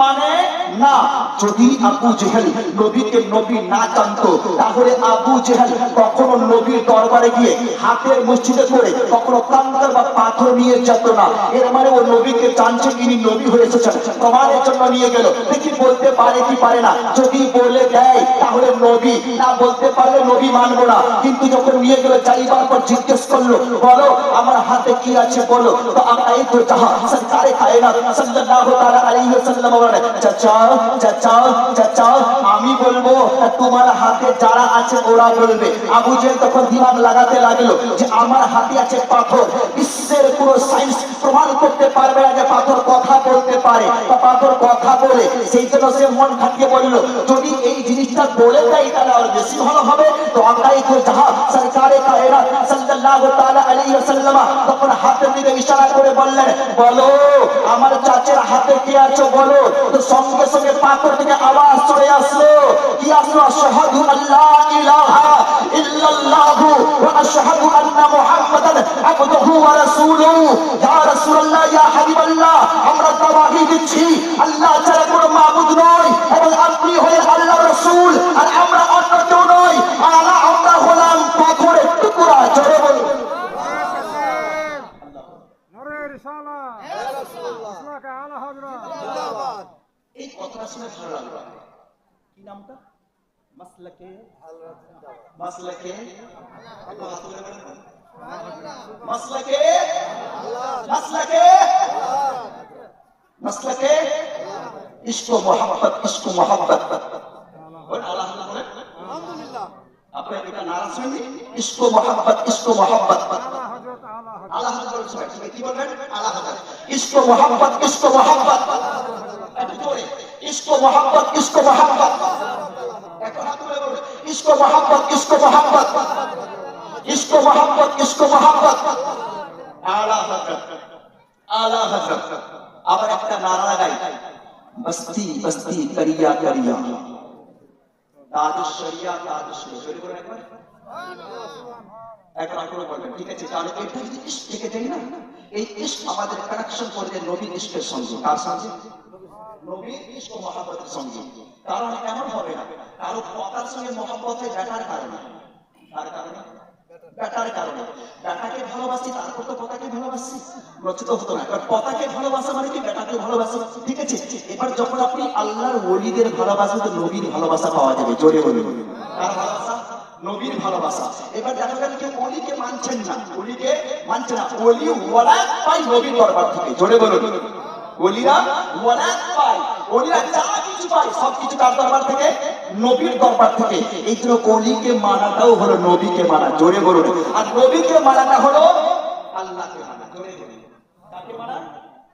মানে না। যদি আবু জেহেল নবীকে নবী না জানতো, তাহলে আবু জেহেল কখনো নবীর দরবারে গিয়ে হাতের মসজিদে করে কখনো কান্দার বা পাথর নিয়ে যেত না। এর মানে ও নবীকে জানছে ইনি নবী হয়ে এসেছেন। প্রমাণের জন্য নিয়ে গেল। দেখি বলতে পারে কি পারে না। যদি বলে দেয়, তাহলে নবী। না বলতে পারলে নবী মানবো না। কিন্তু যখন নিয়ে গেল চাইবার পর জিজ্ঞেস করল, বলো, আমার হাতে কি আছে বলো। তো আমরা এই তো যাহা সরকারে কায়নাত সাল্লাল্লাহু তাআলা আলাইহি ওয়াসাল্লাম বলেন, চাচা আমি বলব, তোমার হাতে যারা আছে, ওরা বলবে। আবু জেহেল তখন দিমাগ লাগাতে লাগল যে আমার হাতে আছে পাথর। বিশ্বের কোনো সায়েন্স প্রমাণ করতে পারবে না যে পাথর কথা বলতে পারে। পাথর কথা বলে, সেই জন্য সে মন খাটিয়ে বলল, যদি এই জিনিসটা বলে দেয়, তাহলে আর বেশি ভালো হবে। তো আমরাই তো যাহা সরকারে কায়নাত সাল্লাল্লাহু তাআলা আলাইহি ওয়াসাল্লাম তখন হাতের দিকে ইশারা করে বললেন, বলো, আমার চাচের হাতে কি আছে বলো? তো সঙ্গে পাথর থেকে আওয়াজ চলে আসলো কি আসলো আশহাদু আল্লা ইলাহা ইল্লাল্লাহু ওয়া আশহাদু আন্না মুহাম্মাদান আবদুহু ওয়া রাসূলুহু। ইয়া রাসূলুল্লাহ, ইয়া হাবিবাল্লাহ, আমরা তাওহীদ দিচ্ছি। আল্লাহ ছাড়া কোনো মাবুদ নয়, এবং আপনি হয়ে আল্লাহর রাসূল। আর এই কথাটা শুনে ভালো লাগল। কি নামটা? মাসলাকে মাসলাকে মাসলাকে মাসলাকে আল্লাহ জোরে ইশক মোহাম্মত ইশক মোহাম্মত হাত তুলে বলুন ইশক মোহাম্মত ইশক মোহাম্মত ইশক মোহাম্মত ইশক মোহাম্মত আলা হযরত আলা হযরত আবার একটা নারা লাগাই বস্তি বস্তি, করিয়া করিয়া। তাজ শরিয়া তাজ শরিয়া। জোরে একবার। একবার আপনারা বলবেন, ঠিক আছে? তাহলে এটা যদি থেকে যাই না। এই ইশক আমাদের কানেকশন করবে নবীর ইশকের সঙ্গে। কার সঙ্গে? ইশক মহাব্বতের সঙ্গে। কারণ এমন হবে না, কারও সঙ্গে মহাব্বত বেটার কারণে। তার কারণে? ভালোবাসি, তারপর তো ভালোবাসি। রচিত হতো না। ভালোবাসা মানে কি? বেটাকে ভালোবাসা। ঠিক আছে? এবার যখন আপনি আল্লাহর ওলিদের ভালোবাসবেন, তো নবীর ভালোবাসা পাওয়া যাবে। জোরে বলুন। কার ভালোবাসা? নবীর ভালোবাসা। এবার দেখা গেল কেউ অলিকে মানছেন না। অলিকে মানছে না। অলি ওয়ালাদ পাই নবীর দরবার থেকে। জোরে বলুন। অলিরা ওয়ালাদ পাই। অলিরা যা কিছু পায়, সব কিছু কার দরবার থেকে? নবীর দরবার থেকে। এই জন্য অলিকে মানাটাও হলো নবীকে মানা। জোরে বলুন। আর নবীকে মানাটা হলো আল্লাহকে মানা। জোরে বলুন। কাকে মানা?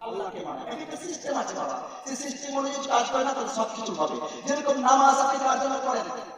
আল্লাহকে মানা। একটা সিস্টেম আছে বাবা। সেই সিস্টেম অনুযায়ী কাজ করে না, তাহলে সবকিছু হবে। যেরকম নামাজ আপনি কার জন্য করেন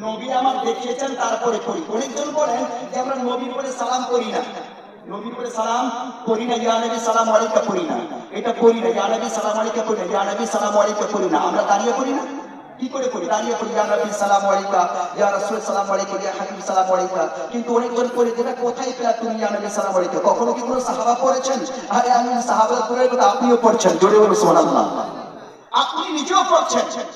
নবী আমার দেখিয়েছেন, তারপরে করি। অনেকজন বলেন যে আমরা নবীর পরে সালাম করি না। পরে সালাম করি না নবী করি না। এটা করি নবী করি না নবী করি না। আমরা কি করে করি? করি নবী সালাম কিন্তু অনেকজন করে যেটা কোথায় তুমি, ইয়া নবী সালাম কখনো কি কোনো সাহাবা পড়েছেন? আরে আমি সাহাবা করে আপনিও পড়ছেন। জোরে বলুন আপনি নিজেও পড়ছেন।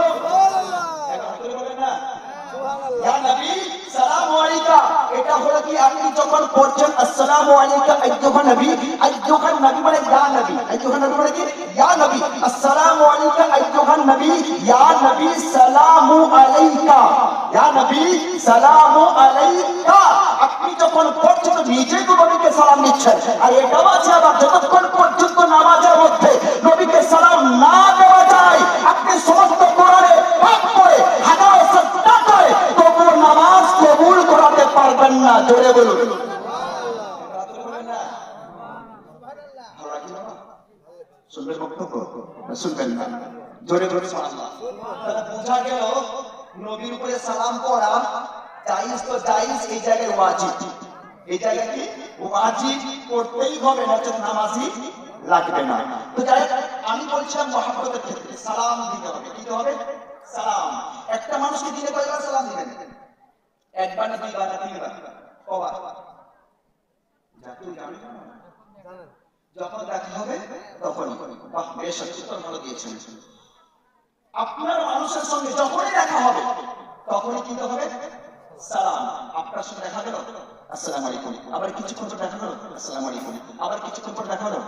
এটা এটা হলো কি আপনি যখন পড়ছেন আসসালামু আলাইকা আইয়ুহান নবী আইয়ুহান নবী মানে ইয়া নবী আইয়ুহান নবী মানে কি ইয়া নবী আসসালামু আলাইকা আইয়ুহান নবী ইয়া নবী সালামু আলাইকা ইয়া নবী সালামু আলাইকা আপনি যখন পড়ছেন নিজে তো নবীকে সালাম দিচ্ছেন আর এটাও আছে আবার যতক্ষণ পর্যন্ত নামাজের মধ্যে নবীকে সালাম না শুনবেন না। জোরে জোরে সুবহানাল্লাহ। বোঝা গেল নবীর উপরে সালাম করা জায়েজ তো জায়েজ এই জায়গায় ওয়াজিব। এই জায়গায় কি? ওয়াজিব করতেই হবে নচেত নামাজি লাগবে না। তো যাই আমি বলছিলাম মহাব্বতের ক্ষেত্রে সালাম দিতে হবে। কি হবে? সালাম। একটা মানুষকে দিলে কয়বার সালাম দিবেন? একবার না দুইবার না তিনবার? কবার? না? যখন দেখা হবে তখন বাহ, বেশ উত্তর ভালো দিয়েছেন। আপনার মানুষের সঙ্গে যখনই দেখা হবে, তখনই কি হবে? সালাম। আপনার সঙ্গে দেখা গেল আলাইকুম। আবার কিছুক্ষণ পর দেখা হলো? আলাইকুম। আবার কিছুক্ষণ পর দেখা হলো?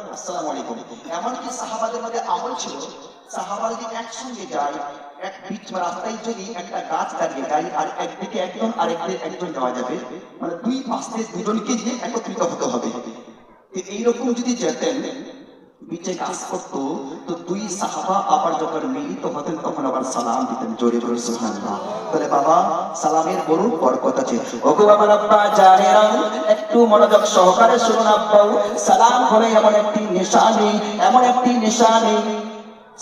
আলাইকুম। এমনকি সাহাবাদের মধ্যে আমল ছিল সাহাবা যদি একসঙ্গে যায়, এক বিচ রাস্তায় যদি একটা গাছ দাঁড়িয়ে যায়, আর একদিকে একজন একজন যাওয়া যাবে মানে দুই দুজনকে দিয়ে একত্রিত হতে হবে। এইরকম যদি যেতেন বিচে কাজ করতো, তো দুই সাহাবা আবার যখন মিলিত হতেন, তখন আবার সালাম দিতেন জোরে জোরে, সুবহানাল্লাহ। তাহলে বাবা, সালামের বড় বরকত আছে। ওগো বাবার আব্বা জানেরা একটু মনোযোগ সহকারে শুনুন আব্বা সালাম হলো এমন একটি নিশানি, এমন একটি নিশানি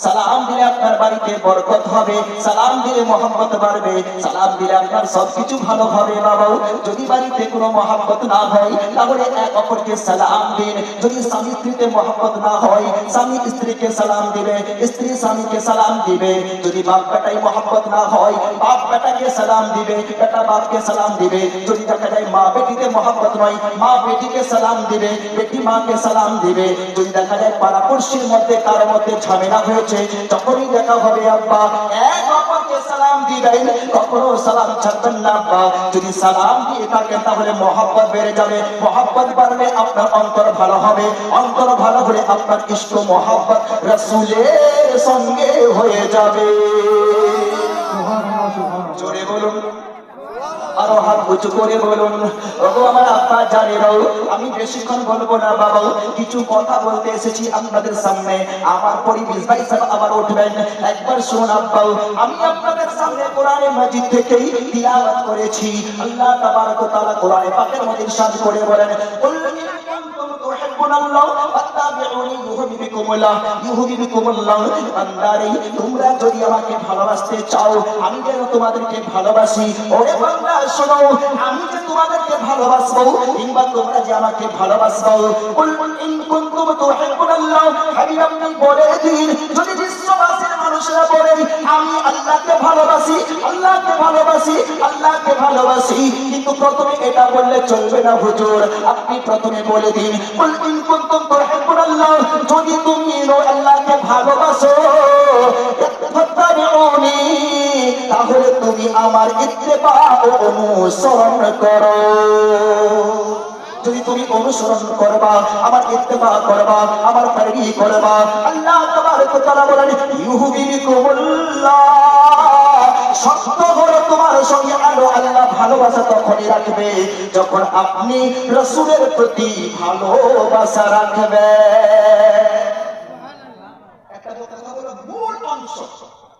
সালাম দিলে আপনার বাড়িতে বরকত হবে, সালাম দিলে মোহাম্মত বাড়বে, সালাম দিলে আপনার সবকিছু ভালো হবে বাবা যদি বাড়িতে কোনো মোহাম্মত না হয়, তাহলে এক অপরকে সালাম দিন। যদি স্বামী স্ত্রীতে মোহাম্মত না হয়, স্বামী স্ত্রীকে সালাম দিবে, স্ত্রী স্বামীকে সালাম দিবে। যদি বাপ বেটাই মোহাম্মত না হয়, বাপ বেটাকে সালাম দিবে, বেটা বাপকে সালাম দিবে। যদি দেখা যায় মা বেটিতে মোহাম্মত নয়, মা বেটিকে সালাম দিবে, বেটি মাকে সালাম দিবে। যদি দেখা যায় পাড়াপড়শির মধ্যে কারও মধ্যে ঝামেলা হয়েছে তখনই দেখা হবে আব্বা। এক অপরকে সালাম দিবেন কখনো সালাম ছাড়বেন না আব্বা। যদি সালাম দিয়ে থাকেন, তাহলে মহাব্বত বেড়ে যাবে। মহাব্বত বাড়লে আপনার অন্তর ভালো হবে। অন্তর ভালো হলে আপনার ইষ্ট মহাব্বত রসুলের সঙ্গে হয়ে যাবে। জোরে বলুন। আরও হাত উঁচু করে বলুন, ওগো আমার আব্বা, জানে রাও আমি বেশিক্ষণ বলব না বাবা, কিছু কথা বলতে এসেছি আপনাদের সামনে। আমার পরিবেশ ভাই সাহেব আবার উঠবেন। একবার শুনুন আব্বা আমি আপনাদের সামনে কোরআনে মাজিদ থেকেই তিলাওয়াত করেছি। আল্লাহ তাবারক তাআলা কোরআনে পাকের মধ্যে ইরশাদ করে বলেন, কুল তোমরা যদি আমাকে ভালোবাসতে চাও, আমি যেন তোমাদেরকে ভালোবাসি। ওরে বান্দা, শোনো, আমি যে তোমাদেরকে ভালোবাসবো, কিংবা তোমরা যে আমাকে ভালোবাসবো, কুল ইন বলে দিন, যদি বিশ্ববাসীর মানুষরা বলে আমি আল্লাহকে ভালোবাসি আল্লাহকে ভালোবাসি আল্লাহকে ভালোবাসি। কিন্তু প্রথমে এটা বললে চলবে না হুজুর। আপনি প্রথমে বলে দিন। কুল ইন কুনতুম তুহিব্বুনাল্লাহ যদি তুমি আল্লাহকে ভালোবাসো ফাত্তাবিউনি তাহলে তুমি আমার ইত্তেবা ও অনুসরণ করো। যদি তুমি অনুসরণ করবা, আমার ইত্তেবা করবা, আমার পারবি করবা, আল্লাহ ওয়া তাআলা বলেন তোমার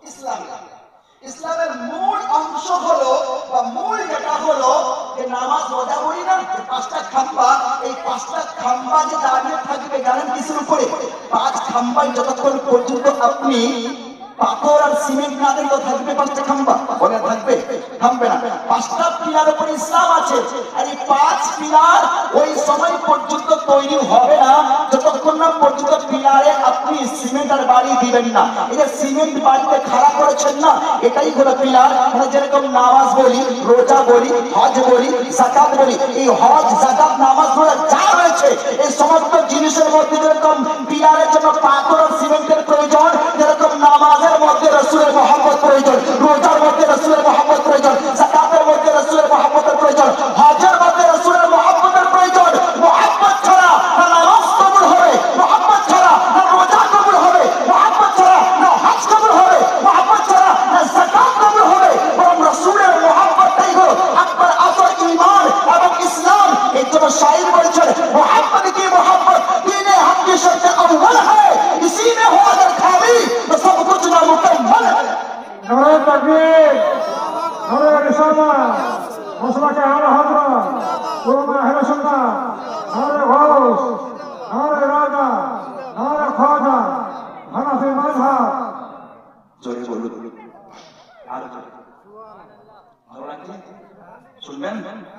ইসলাম। ইসলামের মূল অংশ হলো, বা মূল যেটা হলো নামাজ রোজা না পাঁচটা খাম্বা এই পাঁচটা খাম্বা যে দাঁড়িয়ে থাকবে কিসের উপরে? পাঁচ খাম্বায় যতক্ষণ পর্যন্ত আপনি পাথর আর সিমেন্ট না দিলে থাকবে পাঁচটা খাম্বা। মনে থাকবে? থাকবে না। পাঁচটা পিলার উপরে ইসলাম আছে। আর এই পাঁচ পিলার ওই সময় পর্যন্ত তৈরি হবে না। যতক্ষণ না পর্যন্ত পিলারে আপনি সিমেন্ট আর বাড়ি দিবেন না। যে সিমেন্ট বাড়িতে খাড়া করেছেন না, এটাই হলো পিলার। মানে যেরকম নামাজ বলি, রোজা বলি, হজ বলি জাকাত বলি, এই হজ জাকাত নামাজ রোজা যা রয়েছে, এই সমস্ত জিনিসের মধ্যে যেরকম পিলারের জন্য পাথর শুনবেন?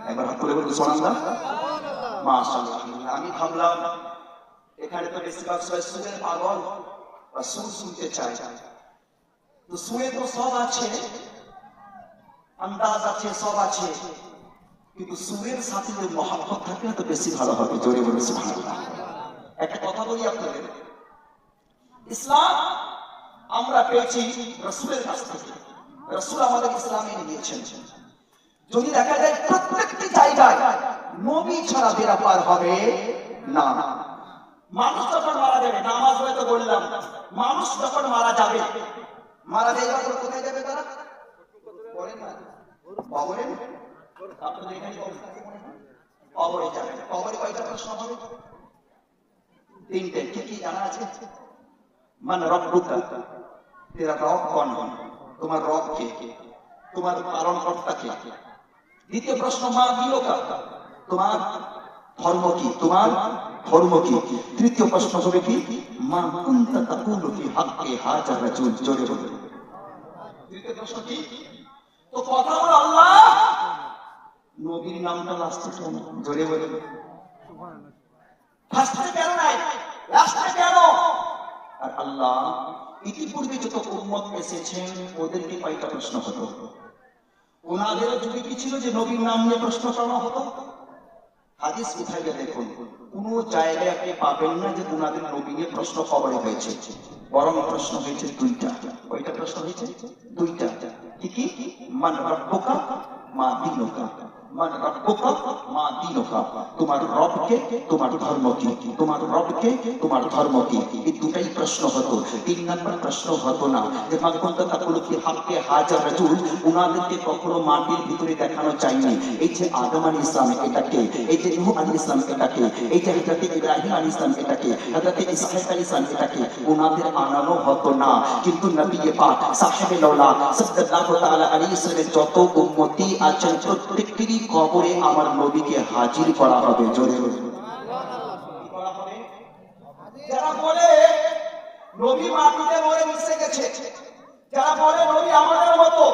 একবার হাত করে বলতে শোনান না? মাশাআল্লাহ আমি ভাবলাম, এখানে তো বেশিরভাগ সবাই সুরের পাগল বা সুর শুনতে চায়। তো সুরে তো সব আছে, আন্দাজ আছে, সব আছে। কিন্তু সুরের সাথে যদি মহাব্বত থাকলে তো বেশি ভালো হবে। জোরে বলে সুবহানাল্লাহ। একটা কথা বলি আপনাদের। ইসলাম আমরা পেয়েছি রসুলের কাছ থেকে। রসুল আমাদের ইসলামে নিয়েছেন। যদি দেখা যায় প্রত্যেকটি জায়গায় নবী ছাড়া বেরা পার হবে, না। মানুষ যখন মারা যাবে, নামাজ হয়তো বললাম, মানুষ যখন মারা যাবে, মারা যাওয়ার পর কোথায় যাবে তারা? বলেন না কবরে আপনাদের এখানে কবর যাবে। কবরে কয়টা প্রশ্ন হবে? তিনটে। কি কি জানা আছে? মান রব্বুকা। তেরা রব তোমার রব কে? তোমার পালন কর্তা কে? দ্বিতীয় প্রশ্ন, মা দিলোকা তোমার ধর্ম কি? তোমার ধর্ম কি? তৃতীয় প্রশ্ন হবে কি, মা কুনতা তাকুলু ফি হাক্কি হাজার রাজুল, জোরে বলে। তৃতীয় প্রশ্ন কি, তো কথা হলো আল্লাহ। নবীর নামটা লাস্টে কেন জোরে বলে। ফার্স্টে কেন নাই? লাস্টে কেন? আর আল্লাহ ইতিপূর্বে যত উম্মত এসেছেন, ওদেরকে কয়টা প্রশ্ন হতো ওনাদের যুগে কি ছিল যে নবীর নাম নিয়ে প্রশ্ন করা হতো, হাদিস কোথায় দেখুন, কোন জায়গায় আপনি পাবেন না যে ওনাদের নবী নিয়ে প্রশ্ন কবরে হয়েছে। বরং প্রশ্ন হয়েছে দুইটা। ওইটা প্রশ্ন হয়েছে? দুইটা। কি কি? মান রব্বকা মা দিনুকা। মান তোমার রবকে, তোমার ধর্ম কি তোমার রবকে, তোমার ধর্ম কি এই দুটাই প্রশ্ন হতো। তিন নম্বর প্রশ্ন হতো না যে মাগন্তা তাকুলো কি হাক্কে হাজার রাজুল উনাদেরকে কখনো মাটির ভিতরে দেখানো চাইনি এই যে আদম আলী ইসলাম এটাকে এই যে নূহ আলী ইসলাম এটাকে এই যে হজরতে ইব্রাহিম আলী ইসলাম এটাকে হজরতে ইসহাক আলী ইসলাম এটাকে উনাদের আনানো হতো না। কিন্তু নবী পাক সাহেবে লওলা সাল্লাল্লাহু তাআলা আলাইহি ইসলামের যত উম্মতি আছেন, প্রত্যেকেরই কবরে আমার নবীকে হাজির করা হবে, জোরে। যারা বলে নবী মাটিতে মরে মিশে গেছে, যারা বলে নবী আমাদের মতো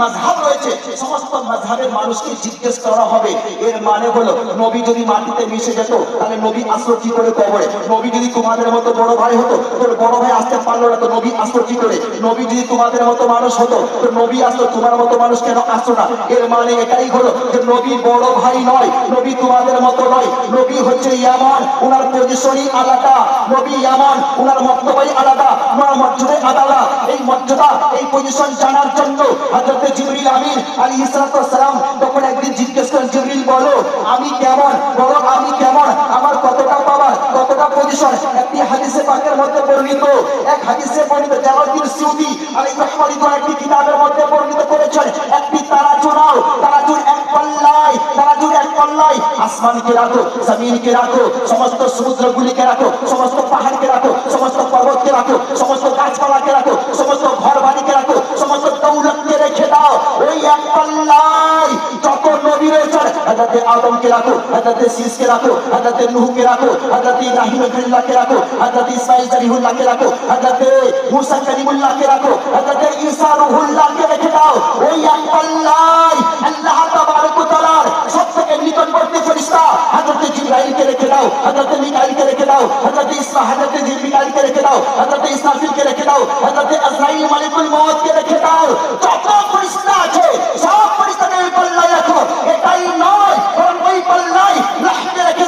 মাযহাব রয়েছে। মাযহাবের মানুষকে জিজ্ঞেস করা হবে। এর মানে হলো, নবী যদি মাটিতে মিশে যেত, তাহলে নবী আসলো কি করে কবরে? নবী যদি তোমাদের মতো বড় ভাই হতো তোর বড় ভাই আসতে পারল না, তো নবী আসলো কি করে? নবী যদি তোমাদের মতো মানুষ হতো, তো নবী আসলো তোমার মতো মানুষ কেন আসতো না? এর মানে এটাই হলো যে নবী বড় ভাই নয়, নবী তোমাদের মতো নয়। নবী হচ্ছে ইয়ামান ওনার পজিশনই আলাদা। নবী ইয়ামান ওনার মর্তবাই আলাদা ওনার মর্যাদাই আলাদা। এই মর্যাদা, এই পজিশন জানার জন্য হযরত জিবরিল আমিন আলাইহিস সালাম তখন একদিন জিজ্ঞেস করেন জিবরিল, বলো, আমি কেমন? বলো, আমি কেমন? আমার কতটা পাওয়ার কতটা পজিশন একটি হাদিসে পাকের মধ্যে বর্ণিত, এক হাদিসে বর্ণিত, জালালউদ্দিন সিউতি আলাইহিস রহমাতুল্লাহ একটি কিতাবের মধ্যে বর্ণিত করেছেন, একটি তারা চুনাও তারা চুন এক পাল্লায় তারা চুন এক পাল্লায় আসমানকে রাখো, জমিনকে রাখো, সমস্ত সমুদ্রগুলিকে রাখো, সমস্ত পাহাড়কে রাখো, সমস্ত পর্বতকে রাখো, সমস্ত গাছপালাকে রাখো, সমস্ত ঘর রয়েছেন আদম কে রাখো, হাজরতে শীষকে রাখো, হাজরতে নুহকে রাখো, হাজরতে ইব্রাহিম খলিল্লাহকে রাখো, হাজরতে ইসমাইল জলিহুল্লাহকে রাখো, হাজরতে মুসা কলিমুল্লাহকে রাখো, হাজরতে ঈসা রুহুল্লাহকে রেখে দাও। ওই এক পাল্লায় আল্লাহ তাবারক ওয়া তাআলার সবথেকে নিকটবর্তী ফেরেশতা হযরত জিবরাইলকে রেখে দাও হযরত মিকাইলকে রেখে দাও হযরত ইসরা হযরত মিকাইলকে রেখে দাও হযরত ইসরাফিলকে রেখে দাও হযরত আজরাইল মালিকুল মউতকে রেখে দাও যত ফেরেশতা আছে সব ফেরেশতাকে ওই পাল্লায় রাখো এটাই নয় বরং ওই পাল্লায় লাহকে রেখে